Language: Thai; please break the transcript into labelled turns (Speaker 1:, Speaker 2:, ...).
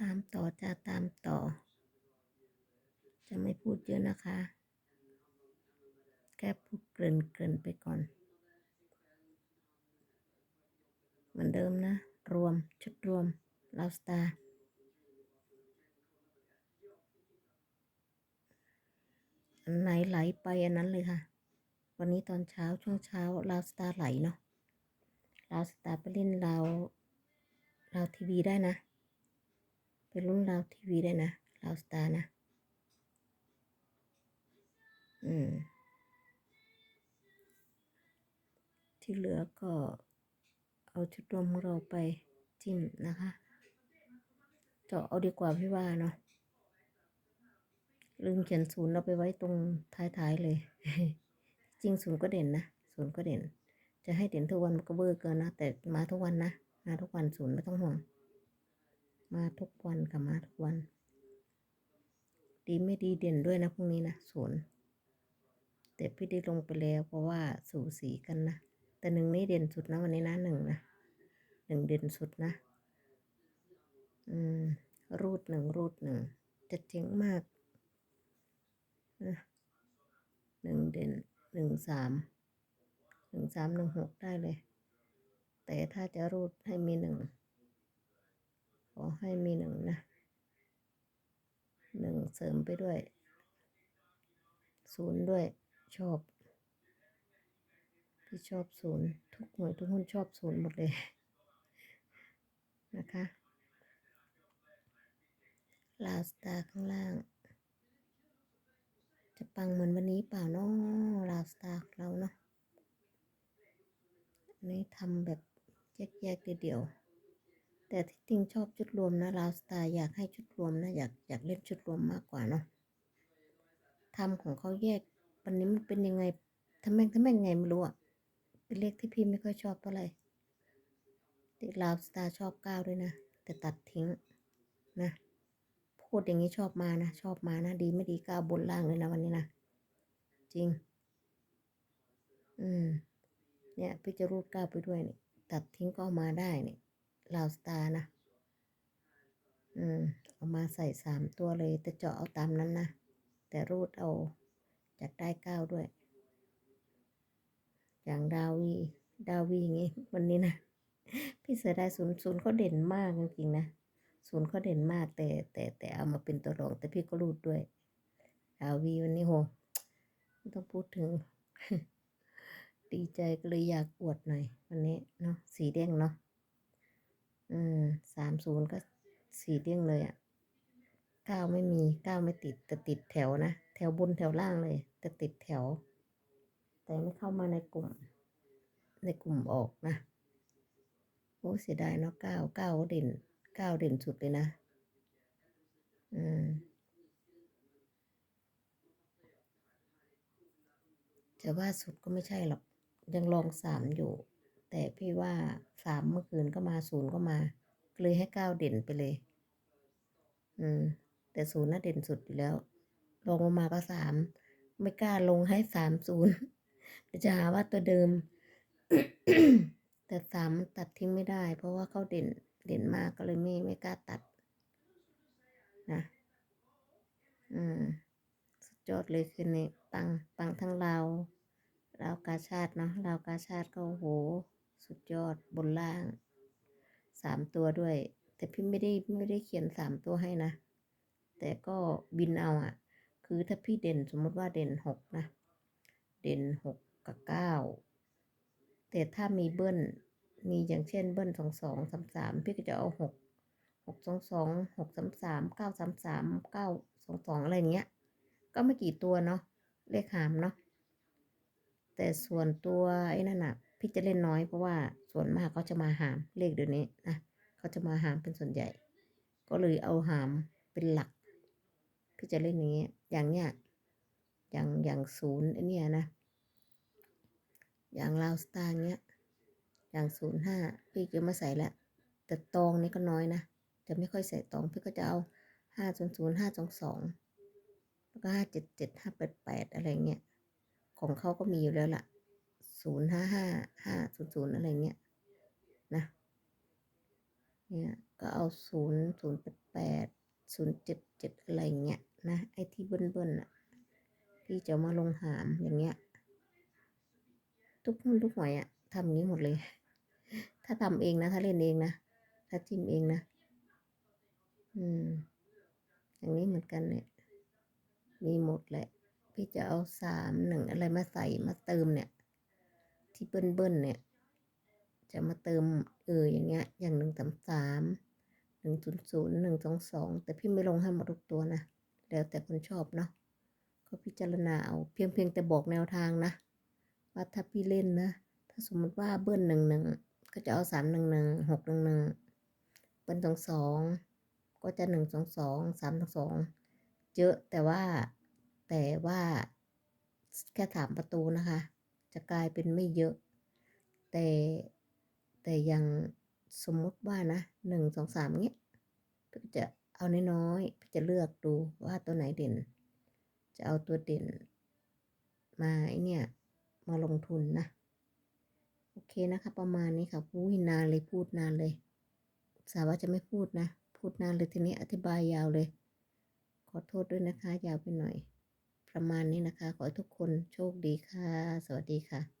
Speaker 1: ตามต่อจะตามต่อ จะไม่พูดเยอะนะคะ แค่พูดเกริ่นเกริ่นไปก่อน เหมือนเดิมนะ รวมชุดรวมลาวสตาร์อันไหนไหลไปอันนั้นเลยค่ะ วันนี้ตอนเช้าช่วงเช้าลาวสตาร์ไหลเนาะลาวสตาร์ไปเล่นลาวลาวทีวีได้นะ ไปรุ่นลาวทีวีได้นะลาวสตาร์นะ อืม ที่เหลือก็เอาชุดรวมของเราไปจิ้มนะคะเจาะเอาดีกว่าพี่ว่าเนาะลืมเขียนศูนย์เราไปไว้ตรงท้ายๆเลย จริงศูนย์ก็เด่นนะศูนย์ก็เด่น จะให้เด่นทุกวันมันก็เบอร์เกินนะ แต่มาทุกวันนะ มาทุกวันศูนย์ไม่ต้องห่วง มาทุกวันกับมาทุกวัน ดีไม่ดีเด่นด้วยนะพรุ่งนี้นะศูนย์แต่พี่ได้ลงไปแล้วเพราะว่าสูสีกันนะ แต่หนึ่งนี่เด่นสุดนะวันนี้นะหนึ่งนะหนึ่งเด่นสุดนะ อืม รูดหนึ่งรูดหนึ่งจะเจ๋งมากนะหนึ่งเด่นหนึ่งสามหนึ่งสามหนึ่งหกได้เลย แต่ถ้าจะรูดให้มีหนึ่ง ขอให้มีหนึ่งนะหนึ่งเสริมไปด้วย ศูนย์ด้วยชอบ พี่ชอบศูนย์ทุกหน่วยทุกหุ้นชอบศูนย์หมดเลย นะคะลาวสตาร์ข้างล่าง จะปังเหมือนวันนี้เปล่าเนาะลาวสตาร์เราเนาะนนี้ทำแบบแยกๆเดียวๆ แต่ที่จริงชอบชุดรวมนะลาวสตาร์อยากให้ชุดรวมนะอยากอยากเล่นชุดรวมมากกว่าเนาะทำของเขาแยกวันนี้มันเป็นยังไงทำแม่งทำแม่งไงไม่รู้อะเป็นเลขที่พี่ไม่ค่อยชอบเท่าไหร่ติลาวสตาร์ชอบเก้าด้วยนะ แต่ตัดทิ้งนะพูดอย่างนี้ชอบมานะ ชอบมานะ ดีไม่ดีก้าวบนล่างเลยนะวันนี้นะ จริง อืม เนี่ย พี่จะรูดก้าวไปด้วยนี่ตัดทิ้งก็มาได้นี่ ลาวสตาร์นะ อืม เอามาใส่สามตัวเลย แต่เจาะเอาตามนั้นนะ แต่รูดเอาจากได้เก้าด้วย อย่างดาวี ดาวีอย่างงี้ วันนี้นะ พี่เสือได้ศูนย์ศูนย์เขาเด่นมากจริงๆนะ ศูนย์เขาเด่นมากแต่แต่แต่เอามาเป็นตัวรอง แต่พี่ก็รูดด้วย ดาวีวันนี้โหไม่ต้องพูดถึงดีใจก็เลยอยากอวดหน่อย วันนี้เนาะสีเด้งเนาะ อืมสามศูนย์ก็สี่เด้งเลยอะ่ะเก้าไม่มีเก้าไม่ติดแต่ติดแถวนะ แถวบนแถวล่างเลย แต่ติดแถว แต่ไม่เข้ามาในกลุ่ม ในกลุ่มออกนะโอ้เสียดายเนาะเก้าเก้าเด่นเก้าเด่นสุดเลยนะ อืมจะว่าสุดก็ไม่ใช่หรอก ยังลองสามอยู่ แต่พี่ว่าสามเมื่อคืนก็มาศูนย์ก็มาเลยให้เก้าเด่นไปเลย อืม แต่ศูนย์น่าเด่นสุดอยู่แล้วลงลงมาก็สามไม่กล้าลงให้สามศูนย์จะหาว่าตัวเดิม แต่สามมันตัดทิ้งไม่ได้ เพราะว่าเขาเด่นเด่นมากก็เลยไม่ไม่กล้าตัด นะ อืมสุดยอดเลยคืนนี้ปังปังทั้งเราวลาวกาชาติเนาะลาวกาชาติก็โห สุดยอดบนล่างสามตัวด้วย แต่พี่ไม่ได้ไม่ได้เขียนสามตัวให้นะ แต่ก็บินเอาอะ่ะ คือถ้าพี่เด่นสมมติว่าเด่นหกนะ เด่นหกกับเก้าแต่ถ้ามีเบิ้ลมีอย่างเช่นเบิ้ลสองสองสามสามพี่ก็จะเอาหกหกสองสองหกสามสามเก้าสามสามเก้าสองสองอะไรเงี้ย ก็ไม่กี่ตัวเนาะเลขหามเนาะ แต่ส่วนตัวไอ้นั่นน่ะ พี่จะเล่นน้อยเพราะว่าส่วนมากเขาจะมาหามเลขเดี๋ยวนี้นะเขาจะมาหามเป็นส่วนใหญ่ ก็เลยเอาหามเป็นหลัก พี่จะเล่นอย่างเงี้ยอย่างเนี้ยอย่างอย่างศูนย์ไอ้เนี่ยนะ อย่างลาวสตาร์เงี้ยอย่างศูนย์ห้าพี่จะมาใส่ละแต่ตองนี่ก็น้อยนะจะไม่ค่อยใส่ตองพี่ก็จะเอาห้าศูนย์ศูนย์ห้าสองสองแล้วก็ห้าเจ็ดเจ็ดห้าแปดแปดอะไรเงี้ย ของเขาก็มีอยู่แล้วล่ะศูนย์ห้าห้าห้าศูนย์ศูนย์อะไรเงี้ยนะ เนี่ยก็เอาศูนย์ศูนย์แปดแปดศูนย์เจ็ดเจ็ดอะไรเงี้ยนะไอ้ที่เบิ้ลเบิ้ลอะที่จะมาลงหามอย่างเงี้ย ทุกหุ้นทุกหวยอะทำอย่างนี้หมดเลย ถ้าทำเองนะ ถ้าเล่นเองนะ ถ้าจิ้มเองนะ อืม อย่างนี้เหมือนกันเนี่ย มีหมดแหละ พี่จะเอาสามหนึ่งอะไรมาใส่มาเติมเนี่ย ที่เบิ้ลเบิ้ลเนี่ย จะมาเติมเอออย่างเงี้ย อย่างหนึ่งสามสามหนึ่งศูนย์ศูนย์หนึ่งสองสองแต่พี่ไม่ลงให้หมดทุกตัวนะแล้วแต่คนชอบเนาะก็พิจารณาเอาเพียงเพียงแต่บอกแนวทางนะว่าถ้าพี่เล่นนะถ้าสมมติว่าเบิ้ลหนึ่งหนึ่งก็จะเอาสามหนึ่งหนึ่งหกหนึ่งหนึ่งเบิ้ลสองสองก็จะหนึ่งสองสองสามสองสองเยอะแต่ว่า แต่ว่าแค่ถามประตูนะคะ จะกลายเป็นไม่เยอะ แต่แต่ยังสมมุติว่านะหนึ่งสองสามเงี้ยพี่จะเอาน้อยๆพี่จะเลือกดูว่าตัวไหนเด่น จะเอาตัวเด่น มาไอเนี่ย มาลงทุนนะ โอเคนะคะ ประมาณนี้ค่ะพูดนานเลยพูดนานเลยสาว่าจะไม่พูดนะ พูดนานเลยทีนี้อธิบายยาวเลย ขอโทษด้วยนะคะ ยาวไปหน่อย ประมาณนี้นะคะ ขอให้ทุกคนโชคดีค่ะ สวัสดีค่ะ